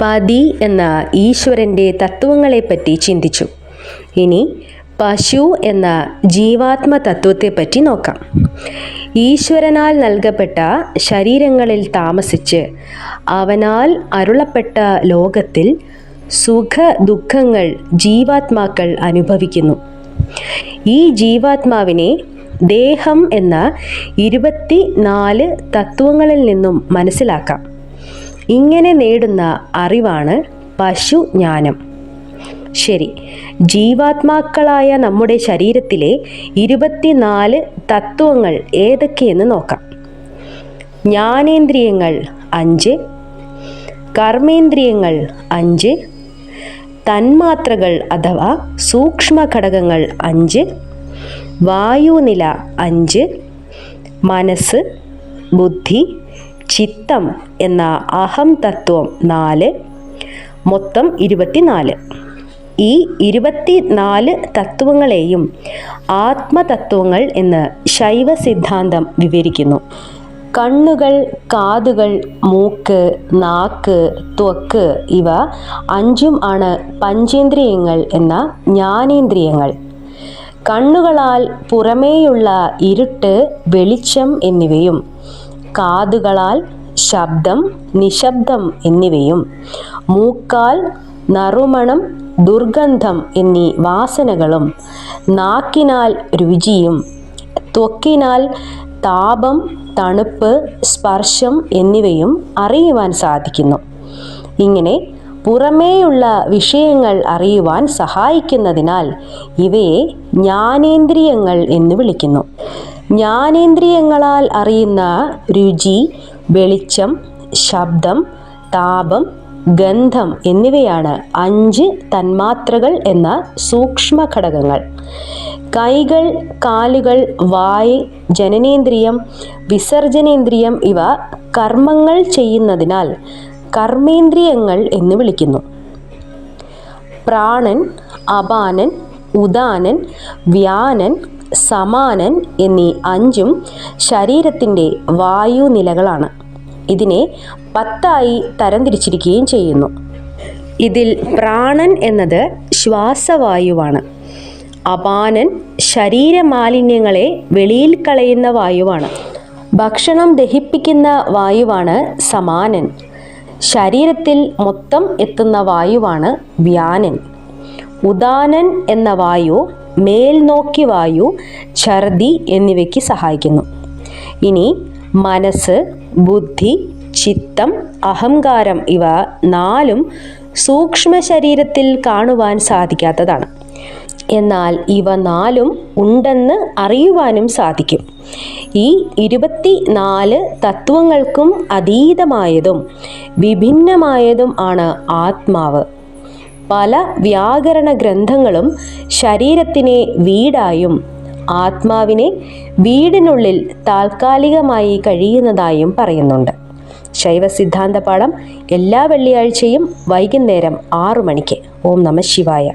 പതി എന്ന ഈശ്വരന്റെ തത്വങ്ങളെപ്പറ്റി ചിന്തിച്ചു. ഇനി പശു എന്ന ജീവാത്മ തത്വത്തെപ്പറ്റി നോക്കാം. ഈശ്വരനാൽ നൽകപ്പെട്ട ശരീരങ്ങളിൽ താമസിച്ച് അവനാൽ അരുളപ്പെട്ട ലോകത്തിൽ സുഖ ദുഃഖങ്ങൾ ജീവാത്മാക്കൾ അനുഭവിക്കുന്നു. ഈ ജീവാത്മാവിനെ ദേഹം എന്ന ഇരുപത്തി നാല് തത്വങ്ങളിൽ നിന്നും മനസ്സിലാക്കാം. ഇങ്ങനെ നേടുന്ന അറിവാണ് പശു ജ്ഞാനം ശരി ജീവാത്മാക്കളായ നമ്മുടെ ശരീരത്തിലെ ഇരുപത്തിനാല് തത്വങ്ങൾ ഏതൊക്കെയെന്ന് നോക്കാം. ജ്ഞാനേന്ദ്രിയങ്ങൾ അഞ്ച് കർമ്മേന്ദ്രിയങ്ങൾ അഞ്ച് തന്മാത്രകൾ അഥവാ സൂക്ഷ്മ ഘടകങ്ങൾ അഞ്ച് വായുനില അഞ്ച് മനസ്സ് ബുദ്ധി ചിത്തം എന്ന അഹം തത്വം നാല് മൊത്തം ഇരുപത്തിനാല്. ഈ ഇരുപത്തിനാല് തത്വങ്ങളെയും ആത്മതത്വങ്ങൾ എന്ന് ശൈവ സിദ്ധാന്തം വിവരിക്കുന്നു. കണ്ണുകൾ കാതുകൾ മൂക്ക് നാക്ക് ത്വക്ക് ഇവ അഞ്ചും ആണ് പഞ്ചേന്ദ്രിയങ്ങൾ എന്ന ജ്ഞാനേന്ദ്രിയങ്ങൾ. കണ്ണുകളാൽ പുറമേയുള്ള ഇരുട്ട് വെളിച്ചം എന്നിവയും കാതുകളാൽ ശബ്ദം നിശബ്ദം എന്നിവയും മൂക്കാൽ നറുമണം ദുർഗന്ധം എന്നീ വാസനകളും നാക്കിനാൽ രുചിയും ത്വക്കിനാൽ താപം തണുപ്പ് സ്പർശം എന്നിവയും അറിയുവാൻ സാധിക്കുന്നു. ഇങ്ങനെ പുറമേയുള്ള വിഷയങ്ങൾ അറിയുവാൻ സഹായിക്കുന്നതിനാൽ ഇവയെ ജ്ഞാനേന്ദ്രിയങ്ങൾ എന്ന് വിളിക്കുന്നു. ജ്ഞാനേന്ദ്രിയങ്ങളാൽ അറിയുന്ന രുചി വെളിച്ചം ശബ്ദം താപം ഗന്ധം എന്നിവയാണ് അഞ്ച് തന്മാത്രകൾ എന്ന സൂക്ഷ്മ ഘടകങ്ങൾ കൈകൾ കാലുകൾ വായ് ജനനേന്ദ്രിയം വിസർജനേന്ദ്രിയം ഇവ കർമ്മങ്ങൾ ചെയ്യുന്നതിനാൽ കർമ്മേന്ദ്രിയങ്ങൾ എന്ന് വിളിക്കുന്നു. പ്രാണൻ അപാനൻ ഉദാനൻ വ്യാനൻ സമാനൻ എന്നീ അഞ്ചും ശരീരത്തിന്റെ വായുനിലകളാണ്. ഇതിനെ പത്തായി തരംതിരിച്ചിരിക്കുകയും ചെയ്യുന്നു. ഇതിൽ പ്രാണൻ എന്നത് ശ്വാസവായുവാണ്. അപാനൻ ശരീരമാലിന്യങ്ങളെ വെളിയിൽ കളയുന്ന വായുവാണ്. ഭക്ഷണം ദഹിപ്പിക്കുന്ന വായുവാണ് സമാനൻ. ശരീരത്തിൽ മൊത്തം എത്തുന്ന വായുവാണ് വ്യാനൻ. ഉദാനൻ എന്ന വായു മേൽനോക്കി വായു ഛർദി എന്നിവയ്ക്ക് സഹായിക്കുന്നു. ഇനി മനസ്സ് ബുദ്ധി ചിത്തം അഹങ്കാരം ഇവ നാലും സൂക്ഷ്മ ശരീരത്തിൽ കാണുവാൻ സാധിക്കാത്തതാണ്. എന്നാൽ ഇവ നാലും ഉണ്ടെന്ന് അറിയുവാനും സാധിക്കും. ഈ ഇരുപത്തി നാല് തത്വങ്ങൾക്കും അതീതമായതും വിഭിന്നമായതും ആണ് ആത്മാവ്. പല വ്യാകരണ ഗ്രന്ഥങ്ങളും ശരീരത്തിനെ വീടായും ആത്മാവിനെ വീടിനുള്ളിൽ താൽക്കാലികമായി കഴിയുന്നതായും പറയുന്നുണ്ട്. ശൈവ സിദ്ധാന്ത പാഠം എല്ലാ വെള്ളിയാഴ്ചയും വൈകുന്നേരം ആറു മണിക്ക്. ഓം നമ ശിവായ.